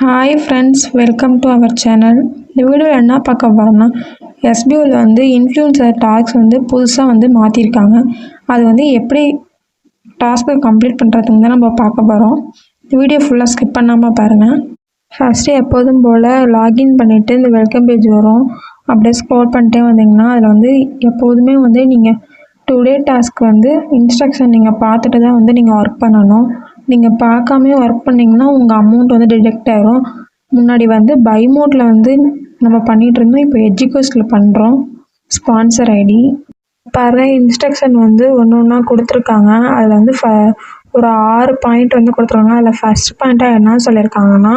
Hi friends welcome to our channel இந்த வீடியோவில் என்ன பார்க்க போகிறோம்னா எஸ்பிஓவில் வந்து இன்ஃப்ளூயன்சர் டாஸ்க் வந்து புதுசாக வந்து மாற்றிருக்காங்க அது வந்து எப்படி டாஸ்க்கை கம்ப்ளீட் பண்ணுறதுங்க தான் நம்ம பார்க்க போகிறோம் இந்த வீடியோ ஃபுல்லாக ஸ்கிப் பண்ணாமல் பாருங்கள் ஃபஸ்ட்டு எப்போதும் போல் லாகின் பண்ணிவிட்டு இந்த வெல்கம் பேஜ் வரும். அப்படியே ஸ்க்ரோல் பண்ணிட்டே வந்தீங்கன்னா அதில் வந்து எப்போதுமே வந்து நீங்கள் டுடே டாஸ்க் வந்து இன்ஸ்ட்ரக்ஷன் நீங்கள் பார்த்துட்டு தான் வந்து நீங்கள் ஒர்க் பண்ணணும். நீங்கள் பார்க்காமே ஒர்க் பண்ணிங்கன்னா உங்கள் அமௌண்ட் வந்து டிடெக்ட் ஆகிரும் முன்னாடி வந்து பை மோட்டில் வந்து நம்ம பண்ணிகிட்டு இருந்தோம். இப்போ எஜுகோஸ்டில் பண்ணுறோம் ஸ்பான்சர் ஐடி பாரு இன்ஸ்ட்ரக்ஷன் வந்து ஒன்று ஒன்றா கொடுத்துருக்காங்க. அதில் வந்து ஃப ஒரு ஆறு பாயிண்ட் வந்து கொடுத்துருக்காங்க. அதில் ஃபஸ்ட் பாயிண்ட்டாக என்ன சொல்லியிருக்காங்கன்னா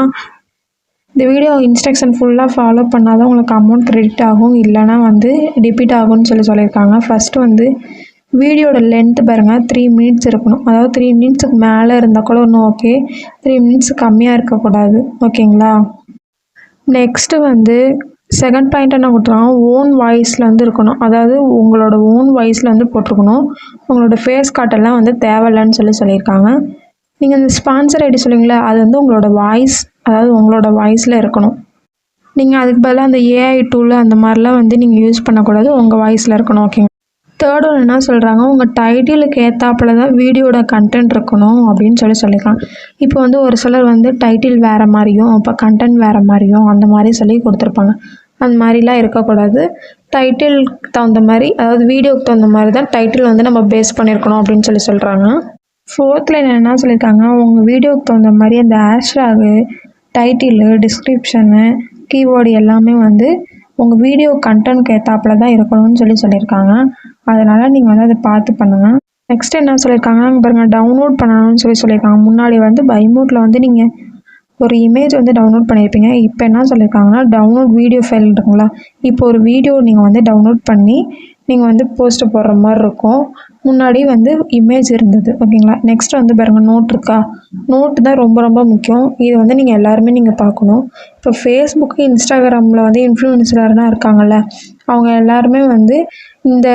இந்த வீடியோ இன்ஸ்ட்ரக்ஷன் ஃபுல்லாக ஃபாலோ பண்ணால் தான் உங்களுக்கு அமௌண்ட் க்ரெடிட் ஆகும். இல்லைனா வந்து டெபிட் ஆகும்னு சொல்லி சொல்லியிருக்காங்க. ஃபஸ்ட்டு வந்து வீடியோட லென்த்து பாருங்கள் த்ரீ மினிட்ஸ் இருக்கணும். அதாவது த்ரீ மினிட்ஸுக்கு மேலே இருந்தால் கூட ஒன்றும் ஓகே த்ரீ மினிட்ஸ் கம்மியாக இருக்கக்கூடாது ஓகேங்களா நெக்ஸ்ட்டு வந்து செகண்ட் பாயிண்ட் என்ன கொடுத்துருக்காங்க? ஓன் வாய்ஸில் வந்து இருக்கணும். அதாவது உங்களோட ஓன் வாய்ஸில் வந்து போட்டிருக்கணும். உங்களோட ஃபேஸ் காட்டெல்லாம் வந்து தேவையில்லைன்னு சொல்லி சொல்லியிருக்காங்க. நீங்கள் இந்த ஸ்பான்சர் ஐடி சொல்லுவீங்களா அது வந்து உங்களோட வாய்ஸ் அதாவது உங்களோட வாய்ஸில் இருக்கணும். நீங்கள் அதுக்கு பதிலாக அந்த ஏஐ டூல் அந்த மாதிரிலாம் வந்து நீங்கள் யூஸ் பண்ணக்கூடாது. உங்கள் வாய்ஸில் இருக்கணும் ஓகேங்க தேர்ட் ஒன் என்ன சொல்கிறாங்க உங்கள் டைட்டிலுக்கு ஏற்றாப்புல தான் வீடியோட கண்டென்ட் இருக்கணும் அப்படின்னு சொல்லி சொல்லியிருக்காங்க. இப்போ வந்து ஒரு சிலர் வந்து டைட்டில் வேறு மாதிரியும் இப்போ கண்டென்ட் வேறு மாதிரியும் அந்த மாதிரி சொல்லி கொடுத்துருப்பாங்க. அந்த மாதிரிலாம் இருக்கக்கூடாது. டைட்டிலுக்கு தகுந்த மாதிரி அதாவது வீடியோக்கு தகுந்த மாதிரி தான் டைட்டில் வந்து நம்ம பேஸ் பண்ணியிருக்கணும் அப்படின்னு சொல்லி சொல்கிறாங்க ஃபோர்த்தில் என்ன சொல்லியிருக்காங்க? உங்கள் வீடியோக்கு தகுந்த மாதிரி அந்த ஹேஷ்டாகு டைட்டிலு டிஸ்கிரிப்ஷனு கீவேர்டு எல்லாமே வந்து உங்கள் வீடியோ கண்டென்ட்க்கு ஏற்றாப்புல தான் இருக்கணும்னு சொல்லி சொல்லியிருக்காங்க. அதனால் நீங்கள் வந்து அதை பார்த்து பண்ணுங்கள் நெக்ஸ்ட் என்ன சொல்லியிருக்காங்கன்னா பாருங்கள் டவுன்லோட் பண்ணணும்னு சொல்லி சொல்லியிருக்காங்க. முன்னாடி வந்து பைமோட்டில் வந்து நீங்கள் ஒரு இமேஜ் வந்து டவுன்லோட் பண்ணியிருப்பீங்க. இப்போ என்ன சொல்லியிருக்காங்கன்னா டவுன்லோட் வீடியோ ஃபைல் இருக்குங்களா இப்போ ஒரு வீடியோ நீங்கள் வந்து டவுன்லோட் பண்ணி நீங்கள் வந்து போஸ்ட்டு போடுற மாதிரி இருக்கும். முன்னாடி வந்து இமேஜ் இருந்தது ஓகேங்களா நெக்ஸ்ட் வந்து பாருங்கள் நோட் இருக்கா? நோட்டு தான் ரொம்ப ரொம்ப முக்கியம். இது வந்து நீங்கள் எல்லாருமே நீங்கள் பார்க்கணும். இப்போ ஃபேஸ்புக்கு இன்ஸ்டாகிராமில் வந்து இன்ஃப்ளூயன்சர்லாம் இருக்காங்கல்ல அவங்க எல்லாருமே வந்து இந்த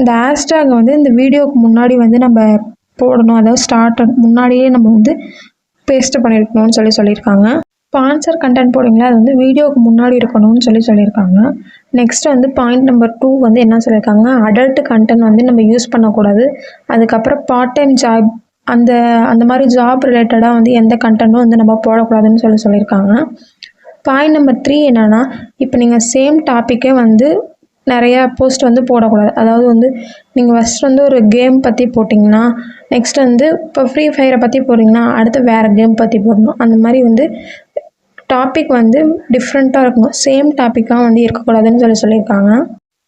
இந்த ஹேஷ்டேக் வந்து இந்த வீடியோவுக்கு முன்னாடி வந்து நம்ம போடணும். அதாவது ஸ்டார்ட் முன்னாடியே நம்ம வந்து பேஸ்ட் பண்ணியிருக்கணும்னு சொல்லி சொல்லியிருக்காங்க. ஸ்பான்சர் கண்டென்ட் போடுவீங்களா? அது வந்து வீடியோவுக்கு முன்னாடி இருக்கணும்னு சொல்லி சொல்லியிருக்காங்க. நெக்ஸ்ட் வந்து பாயிண்ட் நம்பர் டூ வந்து என்ன சொல்லியிருக்காங்க அடல்ட் கண்டென்ட் வந்து நம்ம யூஸ் பண்ணக்கூடாது. அதுக்கப்புறம் பார்ட் டைம் ஜாப் அந்த அந்த மாதிரி ஜாப் ரிலேட்டடாக வந்து எந்த கண்டென்ட்டும் வந்து நம்ம போடக்கூடாதுன்னு சொல்லி சொல்லியிருக்காங்க. பாயிண்ட் நம்பர் த்ரீ என்னென்னா இப்போ நீங்கள் சேம் டாப்பிக்கே வந்து நிறையா போஸ்ட் வந்து போடக்கூடாது. அதாவது வந்து நீங்கள் ஃபஸ்ட் வந்து ஒரு கேம் பற்றி போட்டிங்கன்னா நெக்ஸ்ட் வந்து இப்போ ஃப்ரீ ஃபயரை பற்றி போடுறீங்கன்னா அடுத்து வேறு கேம் பற்றி போடணும். அந்த மாதிரி வந்து டாபிக் வந்து டிஃப்ரெண்ட்டாக இருக்கணும் சேம் டாப்பிக்காக வந்து இருக்கக்கூடாதுன்னு சொல்லி சொல்லியிருக்காங்க.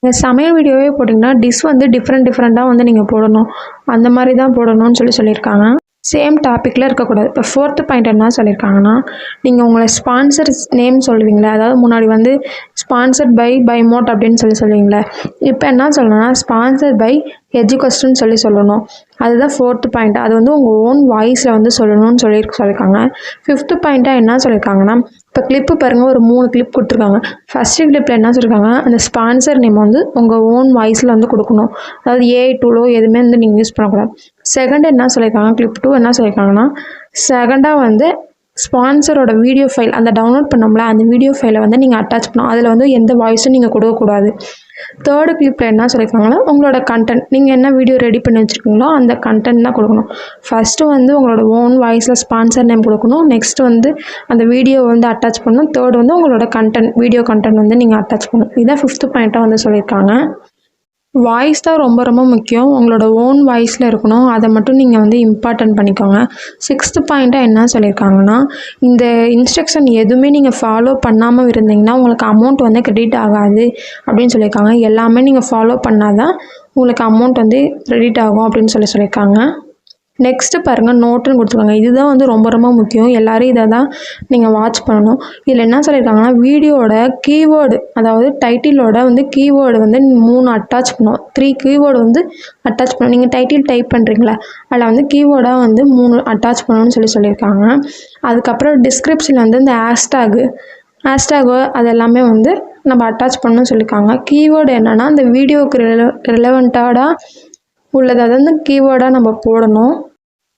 இந்த சமையல் வீடியோவே போட்டிங்கன்னா டிஷ் வந்து டிஃப்ரெண்ட் டிஃப்ரெண்ட்டாக வந்து நீங்கள் போடணும். அந்த மாதிரி தான் போடணும்னு சொல்லி சொல்லியிருக்காங்க. சேம் டாப்பிக்கில் இருக்கக்கூடாது. இப்போ ஃபோர்த்து பாயிண்ட் என்ன சொல்லியிருக்காங்கன்னா நீங்கள் உங்களை ஸ்பான்சர் நேம் சொல்லுவீங்களே அதாவது முன்னாடி வந்து ஸ்பான்சர்ட் பை பை மோட் அப்படின்னு சொல்லி சொல்லுவீங்களே இப்போ என்ன சொல்லணும்னா ஸ்பான்சர் பை எஜுகஸ்ட்னு சொல்லி சொல்லணும். அதுதான் ஃபோர்த்து பாயிண்ட் அது வந்து உங்கள் ஓன் வாய்ஸில் வந்து சொல்லணும்னு சொல்லி சொல்லியிருக்காங்க. ஃபிஃப்த்து பாயிண்ட்டாக என்ன சொல்லியிருக்காங்கன்னா இப்போ கிளிப்பு பாருங்கள் ஒரு மூணு கிளிப் கொடுத்துருக்காங்க. ஃபஸ்ட்டு கிளிப்பில் என்ன சொல்லியிருக்காங்க அந்த ஸ்பான்சர் நேம் வந்து உங்கள் ஓன் வாய்ஸில் வந்து கொடுக்கணும். அதாவது ஏஐ டூலோ எதுவுமே வந்து நீங்கள் யூஸ் பண்ணக்கூடாது. செகண்ட் என்ன சொல்லியிருக்காங்க கிளிப் டூ என்ன சொல்லியிருக்காங்கன்னா செகண்டாக வந்து ஸ்பான்சரோட வீடியோ ஃபைல் அந்த டவுன்லோட் பண்ணோம்ல அந்த வீடியோ ஃபைலை வந்து நீங்கள் அட்டாச் பண்ணணும். அதில் வந்து எந்த வாய்ஸும் நீங்கள் கொடுக்கக்கூடாது. தேர்டு கிளிப்பில் என்ன சொல்லியிருக்காங்கன்னா உங்களோட கண்டென்ட் நீங்கள் என்ன வீடியோ ரெடி பண்ணி வச்சுருக்கீங்களோ அந்த கண்டென்ட் தான் கொடுக்கணும். ஃபஸ்ட்டு வந்து உங்களோட ஓன் வாய்ஸில் ஸ்பான்சர் நேம் கொடுக்கணும். நெக்ஸ்ட் வந்து அந்த வீடியோ வந்து அட்டாச் பண்ணணும். தேர்ட் வந்து உங்களோட கண்டென்ட் வீடியோ கண்டென்ட் வந்து நீங்கள் அட்டாச் பண்ணணும். இதுதான் ஃபிஃப்த்து பாயிண்ட்டாக வந்து சொல்லியிருக்காங்க. வாய்ஸ் தான் ரொம்ப ரொம்ப முக்கியம். உங்களோட ஓன் வாய்ஸில் இருக்கணும். அதை மட்டும் நீங்கள் வந்து இம்பார்ட்டன்ட் பண்ணிக்கோங்க. சிக்ஸ்த்து பாயிண்ட்டாக என்ன சொல்லியிருக்காங்கன்னா இந்த இன்ஸ்ட்ரக்ஷன் எதுவுமே நீங்கள் ஃபாலோ பண்ணாமல் இருந்தீங்கன்னா உங்களுக்கு அமௌண்ட் வந்து கிரெடிட் ஆகாது அப்படின்னு சொல்லியிருக்காங்க. எல்லாமே நீங்கள் ஃபாலோ பண்ணால் தான் உங்களுக்கு அமௌண்ட் வந்து கிரெடிட் ஆகும் அப்படின்னு சொல்லி சொல்லியிருக்காங்க. நெக்ஸ்ட்டு பாருங்கள் நோட்டுன்னு கொடுத்துருக்காங்க. இதுதான் வந்து ரொம்ப ரொம்ப முக்கியம். எல்லோரும் இதை தான் நீங்கள் வாட்ச் பண்ணணும். இதில் என்ன சொல்லியிருக்காங்கன்னா வீடியோட கீவேர்டு அதாவது டைட்டிலோட வந்து கீவேர்டு வந்து மூணு அட்டாச் பண்ணணும் த்ரீ கீவேர்டு வந்து அட்டாச் பண்ணணும். நீங்கள் டைட்டில் டைப் பண்ணுறீங்களா அதில் வந்து கீவேர்டாக வந்து மூணு அட்டாச் பண்ணணும்னு சொல்லி சொல்லியிருக்காங்க. அதுக்கப்புறம் டிஸ்கிரிப்ஷனில் வந்து இந்த ஹேஷ்டேகு ஹேஷ்டேகு அது எல்லாமே வந்து நம்ம அட்டாச் பண்ணணும்னு சொல்லியிருக்காங்க. கீவேர்டு என்னென்னா அந்த வீடியோவுக்கு ரில ரிலவெண்ட்டாக உள்ளது அதாவது கீவேர்டாக நம்ம போடணும்.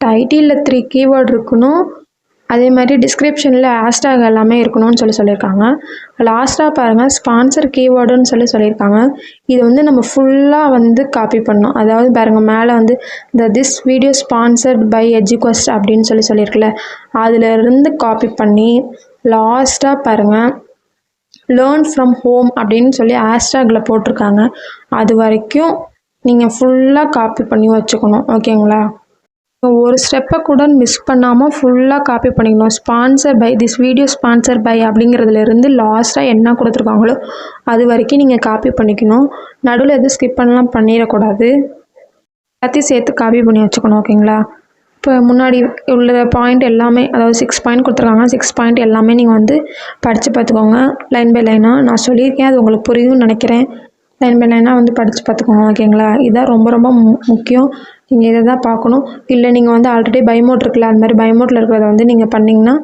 டைட்டிலில் த்ரீ கீவேர்ட் இருக்கணும். அதே மாதிரி டிஸ்கிரிப்ஷனில் ஹேஷ்டாக் எல்லாமே இருக்கணும்னு சொல்லி சொல்லியிருக்காங்க. லாஸ்ட்டாக பாருங்கள் ஸ்பான்சர் கீவேர்டுன்னு சொல்லி சொல்லியிருக்காங்க. இது வந்து நம்ம ஃபுல்லாக வந்து காப்பி பண்ணோம் அதாவது பாருங்கள் மேலே வந்து இந்த this video sponsored by Educost அப்படின்னு சொல்லி சொல்லியிருக்குல்ல அதிலிருந்து காப்பி பண்ணி லாஸ்ட்டாக பாருங்கள் லேர்ன் ஃப்ரம் ஹோம் அப்படின்னு சொல்லி ஹேஷ்டாகில் போட்டிருக்காங்க. அது வரைக்கும் நீங்கள் ஃபுல்லாக காப்பி பண்ணி வச்சுக்கணும். ஓகேங்களா ஒரு ஸ்டெப்பை கூட மிஸ் பண்ணாமல் ஃபுல்லாக காப்பி பண்ணிக்கணும். Sponsor by this video sponsor by அப்படிங்கிறதுலேருந்து லாஸ்ட்டாக என்ன கொடுத்துருக்காங்களோ அது வரைக்கும் நீங்கள் காப்பி பண்ணிக்கணும். நடுவில் எதுவும் ஸ்கிப் பண்ணலாம் பண்ணிடக்கூடாது. எல்லாத்தையும் சேர்த்து காப்பி பண்ணி வச்சுக்கணும் ஓகேங்களா இப்போ முன்னாடி உள்ள பாயிண்ட் எல்லாமே அதாவது சிக்ஸ் பாயிண்ட் கொடுத்துருக்காங்க. சிக்ஸ் பாயிண்ட் எல்லாமே நீங்கள் வந்து படித்து பார்த்துக்கோங்க. லைன் பை லைனாக நான் சொல்லியிருக்கேன் அது உங்களுக்கு புரியும்னு நினைக்கிறேன். லைன் பை லைனாக வந்து படித்து பார்த்துக்கோங்க ஓகேங்களா இதுதான் ரொம்ப ரொம்ப மு- முக்கியம். நீங்கள் இதை தான் பார்க்கணும். இல்லை நீங்கள் வந்து ஆல்ரெடி பைமோட் இருக்குல்ல அந்த மாதிரி பைமோட்டில் இருக்கிறத வந்து நீங்கள் பண்ணிங்கன்னா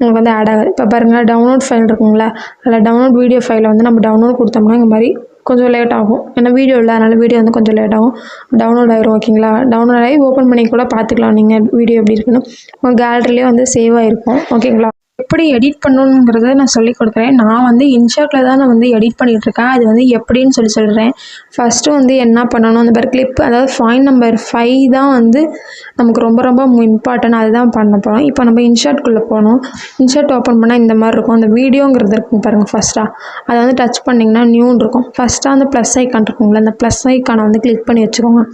உங்களுக்கு வந்து ஆட் ஆகாது. இப்போ பாருங்கள் டவுன்லோட் ஃபைல் இருக்குங்களா? அதில் டவுன்லோட் வீடியோ ஃபைலை வந்து நம்ம டவுன்லோட் கொடுத்தோம்னா இந்த மாதிரி கொஞ்சம் லேட் ஆகும். ஏன்னா வீடியோ இல்லை அதனால் வீடியோ வந்து கொஞ்சம் லேட் ஆகும். டவுன்லோட் ஆகிரும் ஓகேங்களா? டவுன்லோட் ஆகி ஓப்பன் பண்ணி கூட பார்த்துக்கலாம் நீங்கள் வீடியோ எப்படி இருக்குன்னு. உங்கள் கேலரிலேயே வந்து சேவ் ஆகிருக்கும் ஓகேங்களா? எப்படி எடிட் பண்ணணுங்கிறத நான் சொல்லி கொடுக்குறேன். நான் வந்து இன்ஷாட்டில் தான் நான் வந்து எடிட் பண்ணிகிட்டு இருக்கேன் அது வந்து எப்படின்னு சொல்லி சொல்கிறேன் ஃபஸ்ட்டு வந்து என்ன பண்ணணும்? அந்த மாதிரி கிளிப் அதாவது பாயிண்ட் நம்பர் ஃபைவ் தான் வந்து நமக்கு ரொம்ப ரொம்ப இம்பார்ட்டன்ட் அதுதான் பண்ண போகிறோம் இப்போ நம்ம இன்ஷாட்குள்ளே போகணும். இன்ஷாட் ஓப்பன் பண்ணால் இந்த மாதிரி இருக்கும். அந்த வீடியோங்கிறது இருக்கும் பாருங்கள் ஃபஸ்ட்டாக அதை வந்து டச் பண்ணிங்கன்னா நியூன் இருக்கும். ஃபஸ்ட்டாக அந்த ப்ளஸ் ஐக்கான் இருக்குங்களா அந்த ப்ளஸ் ஐக்கானை வந்து கிளிக் பண்ணி வச்சுக்கோங்க.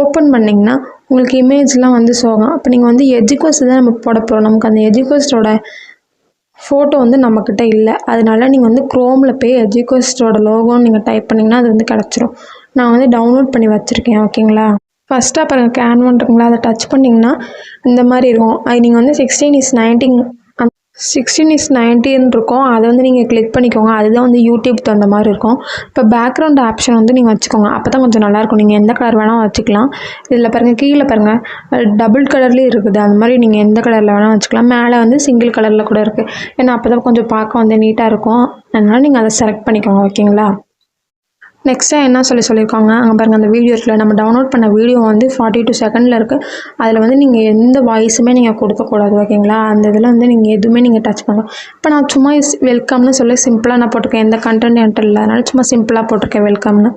ஓப்பன் பண்ணிங்கன்னா உங்களுக்கு இமேஜ்லாம் வந்து சோகம் அப்போ நீங்கள் வந்து எஜுகோஸ் தான் நம்ம போட போகிறோம் நமக்கு அந்த எஜுகோஸ்டோட ஃபோட்டோ வந்து நம்மக்கிட்ட இல்லை. அதனால நீங்கள் வந்து க்ரோமில் போய் எஜுகோஸ்டோட லோகோன்னு நீங்கள் டைப் பண்ணிங்கன்னா அது வந்து கிடச்சிரும். நான் வந்து டவுன்லோட் பண்ணி வச்சுருக்கேன் ஓகேங்களா ஃபஸ்ட்டு அப்புறம் கேன்வன் இருக்குங்களா அதை டச் பண்ணிங்கன்னா இந்த மாதிரி இருக்கும். அது நீங்கள் வந்து sixteen is nineteen sixteen is nineteen இருக்கும். அதை வந்து நீங்கள் கிளிக் பண்ணிக்கோங்க. அதுதான் வந்து யூடியூப் தகுந்த மாதிரி இருக்கும். இப்போ பேக்ரவுண்ட் ஆப்ஷன் வந்து நீங்கள் வச்சுக்கோங்க. அப்போ தான் கொஞ்சம் நல்லாயிருக்கும் நீங்கள் எந்த கலர் வேணால் வச்சுக்கலாம். இதில் பாருங்கள் கீழே பாருங்கள் டபுள் கலர்லேயும் இருக்குது. அந்த மாதிரி நீங்கள் எந்த கலரில் வேணால் வச்சுக்கலாம். மேலே வந்து சிங்கிள் கலரில் கூட இருக்குது ஏன்னா அப்போ தான் கொஞ்சம் பார்க்க வந்து நீட்டாக இருக்கும். அதனால் நீங்கள் அதை செலக்ட் பண்ணிக்கோங்க. ஓகேங்களா நெக்ஸ்ட்டாக என்ன சொல்லி சொல்லியிருக்காங்க? அங்கே பாருங்கள் அந்த வீடியோ இருக்குல்ல நம்ம டவுன்லோட் பண்ண வீடியோ வந்து ஃபார்ட்டி டூ செகண்டில் இருக்குது அதில் வந்து நீங்கள் எந்த வாய்ஸுமே நீங்கள் கொடுக்கக்கூடாது ஓகேங்களா அந்த இதில் வந்து நீங்கள் எதுவுமே நீங்கள் டச் பண்ணலாம். இப்போ நான் சும்மா வெல்கம்னு சொல்லி சிம்பிளாக நான் போட்டிருக்கேன். எந்த கண்டென்ட் என்கிட்ட இல்லை. அதனால சும்மா சிம்பிளாக போட்டிருக்கேன் வெல்கம்னு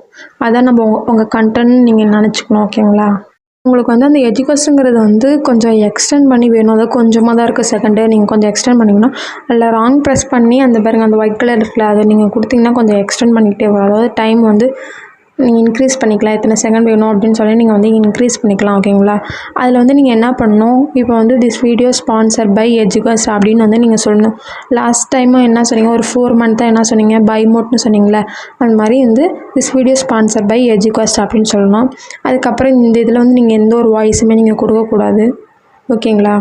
அதான் நம்ம உங்கள் உங்கள் கண்டென்ட் நீங்கள் நினச்சிக்கணும் ஓகேங்களா உங்களுக்கு வந்து அந்த எஜுகேஷனுங்கிறது வந்து கொஞ்சம் எக்ஸ்டெண்ட் பண்ணி வேணும். அதாவது கொஞ்சமாக தான் இருக்குது செகண்டு நீங்கள் கொஞ்சம் எக்ஸ்டெண்ட் பண்ணிங்கன்னா அதில் ராங் ப்ரெஸ் பண்ணி அந்த பாருங்க அந்த ஒயிட் கலர் இருக்குல்ல அதை நீங்கள் கொடுத்தீங்கன்னா கொஞ்சம் எக்ஸ்டெண்ட் பண்ணிக்கிட்டே வரும். அதாவது டைம் வந்து இன்க்ரீஸ் பண்ணிக்கலாம் எத்தனை செகண்ட் வேணும் அப்படின்னு சொல்லி நீங்கள் வந்து இன்க்ரீஸ் பண்ணிக்கலாம் ஓகேங்களா அதில் வந்து நீங்கள் என்ன பண்ணணும்? இப்போ வந்து this video sponsor by Educus அப்படின்னு வந்து நீங்கள் சொல்லணும். லாஸ்ட் டைமும் என்ன சொன்னீங்க? ஒரு ஃபோர் மந்த்தாக என்ன சொன்னீங்க? பை மோட்னு சொன்னீங்களே அந்த மாதிரி வந்து this video sponsor by Educost அப்படின்னு சொல்லணும். அதுக்கப்புறம் இந்த இதில் வந்து நீங்கள் எந்த ஒரு வாய்ஸுமே நீங்கள் கொடுக்கக்கூடாது ஓகேங்களா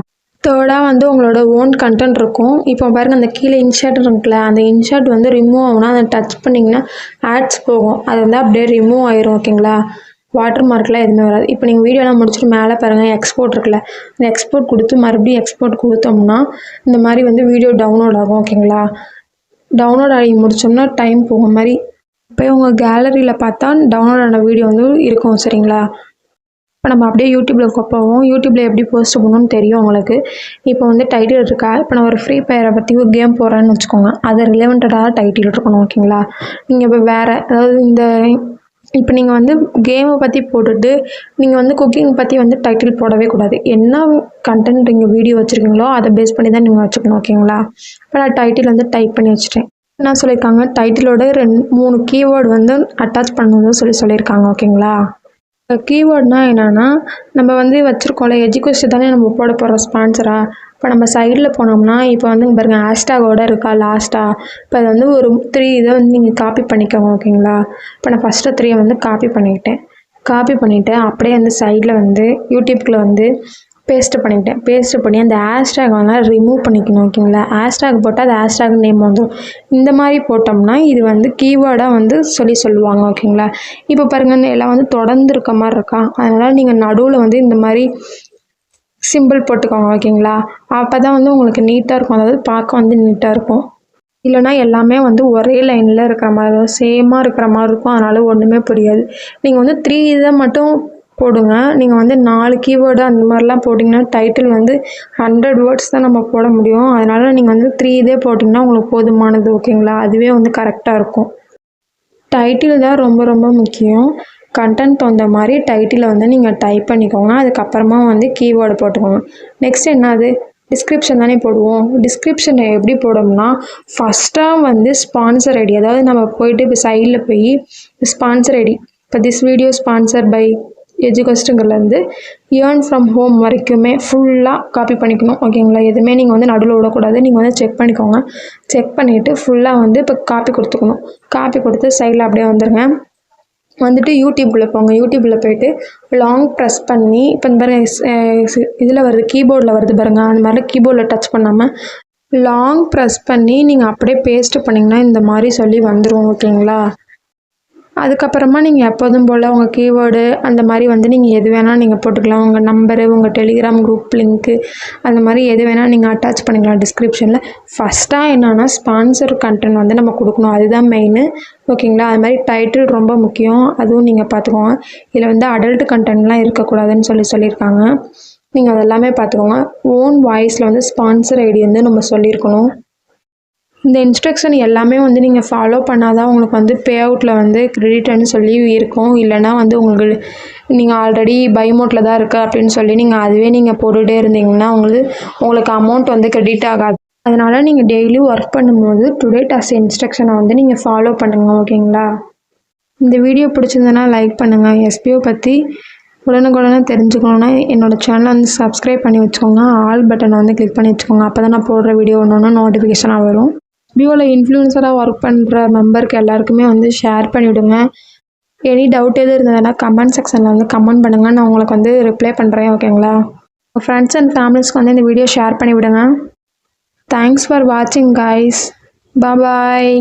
தேர்டாக வந்து உங்களோட ஓன் கண்டென்ட் இருக்கும். இப்போ பாருங்கள் அந்த கீழே இன்ஷர்ட் இருக்குல்ல அந்த இன்ஷர்ட் வந்து ரிமூவ் ஆகுனா அதை டச் பண்ணிங்கன்னா ஆட்ஸ் போகும். அது வந்து அப்படியே ரிமூவ் ஆயிரும் ஓகேங்களா வாட்டர் மார்க்லாம் எதுவுமே வராது. இப்போ நீங்கள் வீடியோலாம் முடிச்சுட்டு மேலே பாருங்கள் எக்ஸ்போர்ட் இருக்குல்ல அந்த எக்ஸ்போர்ட் கொடுத்து மறுபடியும் எக்ஸ்போர்ட் கொடுத்தோம்னா இந்த மாதிரி வந்து வீடியோ டவுன்லோட் ஆகும் ஓகேங்களா டவுன்லோட் ஆகி முடிச்சோம்னா டைம் போகும் மாதிரி இப்போ உங்கள் கேலரியில் பார்த்தா டவுன்லோட் ஆன வீடியோ வந்து இருக்கும் சரிங்களா? இப்போ நம்ம அப்படியே யூடியூப்பில் போவோம். யூடியூப்பில் எப்படி போஸ்ட் பண்ணணும்னு தெரியும் உங்களுக்கு. இப்போ வந்து டைட்டில் இருக்கா? இப்போ நான் ஒரு ஃப்ரீ ஃபயரை பற்றி ஒரு கேம் போடுறேன்னு வச்சுக்கோங்க. அது ரிலவெண்ட்டடாக டைட்டில் இருக்கணும் ஓகேங்களா நீங்கள் இப்போ வேறு அதாவது இந்த இப்போ நீங்கள் வந்து கேமை பற்றி போட்டுட்டு நீங்கள் வந்து குக்கிங் பற்றி வந்து டைட்டில் போடவே கூடாது. என்ன கண்டென்ட் நீங்கள் வீடியோ வச்சுருக்கீங்களோ அதை பேஸ் பண்ணி தான் நீங்கள் வச்சுக்கணும் ஓகேங்களா இப்போ நான் டைட்டில் வந்து டைப் பண்ணி வச்சுட்டேன். என்ன சொல்லியிருக்காங்க? டைட்டிலோட ரெண்டு மூணு கீவேர்டு வந்து அட்டாச் பண்ணணும்னு சொல்லி சொல்லியிருக்காங்க ஓகேங்களா கீவேர்ட்னா என்னென்னா நம்ம வந்து வச்சுருக்கோம்ல எஜுகேஷன் தானே நம்ம போட போகிறோம் ஸ்பான்சராக இப்போ நம்ம சைடில் போனோம்னா இப்போ வந்து இங்கே பாருங்கள் ஹேஷ்டாகோட இருக்கா லாஸ்ட்டாக இப்போ அது வந்து ஒரு த்ரீ இதை வந்து நீங்கள் காப்பி பண்ணிக்கோங்க ஓகேங்களா இப்போ நான் ஃபஸ்ட்டு த்ரீயை வந்து காப்பி பண்ணிக்கிட்டேன். காப்பி பண்ணிவிட்டு அப்படியே வந்து சைடில் வந்து யூடியூப்குள்ளே வந்து பேஸ்ட்டு பண்ணிக்கிட்டேன் பேஸ்ட்டு பண்ணி அந்த ஹேஷ்டேக் வந்து ரிமூவ் பண்ணிக்கணும் ஓகேங்களா ஹேஷ்டேக் போட்டால் அது ஹேஷ்டேக் நேம் வந்துடும் இந்த மாதிரி போட்டோம்னா இது வந்து கீவேர்டாக வந்து சொல்லி சொல்லுவாங்க ஓகேங்களா இப்போ பாருங்கள் எல்லாம் வந்து தொடர்ந்து இருக்க மாதிரி இருக்கா? அதனால் நீங்கள் நடுவில் வந்து இந்த மாதிரி சிம்பிள் போட்டுக்கோங்க ஓகேங்களா அப்போ தான் வந்து உங்களுக்கு நீட்டாக இருக்கும். அதாவது பார்க்க வந்து நீட்டாக இருக்கும். இல்லைனா எல்லாமே வந்து ஒரே லைனில் இருக்கிற மாதிரி இருக்கும் சேமாக இருக்கிற மாதிரி இருக்கும். அதனால் ஒன்றுமே புரியாது. நீங்கள் வந்து த்ரீ இதை மட்டும் போடுங்க. நீங்கள் வந்து நாலு கீவேர்டு அந்த மாதிரிலாம் போட்டிங்கன்னா டைட்டில் வந்து ஹண்ட்ரட் வேர்ட்ஸ் தான் நம்ம போட முடியும். அதனால் நீங்கள் வந்து த்ரீ இதே போட்டிங்கன்னா உங்களுக்கு போதுமானது ஓகேங்களா அதுவே வந்து கரெக்டாக இருக்கும். டைட்டில் தான் ரொம்ப ரொம்ப முக்கியம். கண்டென்ட் தகுந்த மாதிரி டைட்டிலை வந்து நீங்கள் டைப் பண்ணிக்கோங்க. அதுக்கப்புறமா வந்து கீவேர்டு போட்டுக்கோங்க. நெக்ஸ்ட் என்னது? டிஸ்கிரிப்ஷன் தானே போடுவோம். டிஸ்கிரிப்ஷனை எப்படி போடணும்னா ஃபஸ்ட்டாக வந்து ஸ்பான்சர் ஐடி அதாவது நம்ம போயிட்டு இப்போ சைடில் போய் ஸ்பான்சர் ஐடி இப்போ திஸ் வீடியோ ஸ்பான்சர் பை எஜுகஸ்ட்டுங்கிறதுலேருந்து ஏர்ன் ஃப்ரம் ஹோம் வரைக்குமே ஃபுல்லாக காப்பி பண்ணிக்கணும் ஓகேங்களா எதுவுமே நீங்கள் வந்து நடுவில் விடக்கூடாது. நீங்கள் வந்து செக் பண்ணிக்கோங்க. செக் பண்ணிவிட்டு ஃபுல்லாக வந்து இப்போ காப்பி கொடுத்துக்கணும். காப்பி கொடுத்து சைடில் அப்படியே வந்துடுங்க வந்துட்டு யூடியூப்பில் போங்க. யூடியூப்பில் போயிட்டு லாங் ப்ரெஸ் பண்ணி இப்போ இந்த பாருங்க இதில் வருது கீபோர்டில் வருது பாருங்க. அந்த மாதிரி கீபோர்டில் டச் பண்ணாமல் லாங் ப்ரெஸ் பண்ணி நீங்கள் அப்படியே பேஸ்ட் பண்ணிங்கன்னா இந்த மாதிரி சொல்லி வந்துடும் ஓகேங்களா அதுக்கப்புறமா நீங்கள் எப்போதும் போல் உங்கள் கீவேர்டு அந்த மாதிரி வந்து நீங்கள் எது வேணால் நீங்கள் போட்டுக்கலாம். உங்கள் நம்பரு உங்கள் டெலிகிராம் குரூப் லிங்க்கு அந்த மாதிரி எது வேணால் நீங்கள் அட்டாச் பண்ணிக்கலாம் டிஸ்கிரிப்ஷனில் ஃபஸ்ட்டாக என்னென்னா ஸ்பான்சர் கண்டென்ட் வந்து நம்ம கொடுக்கணும். அதுதான் மெயினு ஓகேங்களா அது மாதிரி டைட்டில் ரொம்ப முக்கியம். அதுவும் நீங்கள் பார்த்துக்கோங்க. இதில் வந்து அடல்ட் கண்டென்ட்லாம் இருக்கக்கூடாதுன்னு சொல்லி சொல்லியிருக்காங்க. நீங்கள் அதெல்லாமே பார்த்துக்கோங்க. ஓன் வாய்ஸில் வந்து ஸ்பான்சர் ஐடி வந்து நம்ம சொல்லியிருக்கணும். இந்த இன்ஸ்ட்ரக்ஷன் எல்லாமே வந்து நீங்கள் ஃபாலோ பண்ணால் தான் உங்களுக்கு வந்து பே அவுட்டில் வந்து கிரெடிட்னு சொல்லி இருக்கும். இல்லைனா வந்து உங்களுக்கு நீங்கள் ஆல்ரெடி பை மோட்டில் தான் இருக்குது அப்படின்னு சொல்லி நீங்கள் அதுவே நீங்கள் போட்டுகிட்டே இருந்தீங்கன்னா உங்களுக்கு உங்களுக்கு அமௌண்ட் வந்து கிரெடிட் ஆகாது. அதனால் நீங்கள் டெய்லி ஒர்க் பண்ணும்போது டுடே டாஸ் இன்ஸ்ட்ரக்ஷனை வந்து நீங்கள் ஃபாலோ பண்ணுங்கள் ஓகேங்களா இந்த வீடியோ பிடிச்சிருந்தனா லைக் பண்ணுங்கள் எஸ்பிஓ பற்றி உடனுக்குடனே தெரிஞ்சுக்கணுன்னா என்னோடய சேனலை வந்து சப்ஸ்கிரைப் பண்ணி வச்சுக்கோங்க. ஆல் பட்டனை வந்து கிளிக் பண்ணி வச்சுக்கோங்க. அப்போ தான் நான் போடுற வீடியோ ஒன்று ஒன்று நோட்டிஃபிகேஷனாக வரும். வியூவில் இன்ஃப்ளூயன்சராக ஒர்க் பண்ணுற மெம்பருக்கு எல்லாருக்குமே வந்து ஷேர் பண்ணிவிடுங்க எனி டவுட் எதுவும் இருந்ததுன்னா கமெண்ட் செக்ஷனில் வந்து கமெண்ட் பண்ணுங்கள் நான் உங்களுக்கு வந்து ரிப்ளை பண்ணுறேன் ஓகேங்களா ஃப்ரெண்ட்ஸ் அண்ட் ஃபேமிலிஸ்க்கு வந்து இந்த வீடியோ ஷேர் பண்ணிவிடுங்க. தேங்க்ஸ் ஃபார் வாட்சிங் கைஸ் பாய்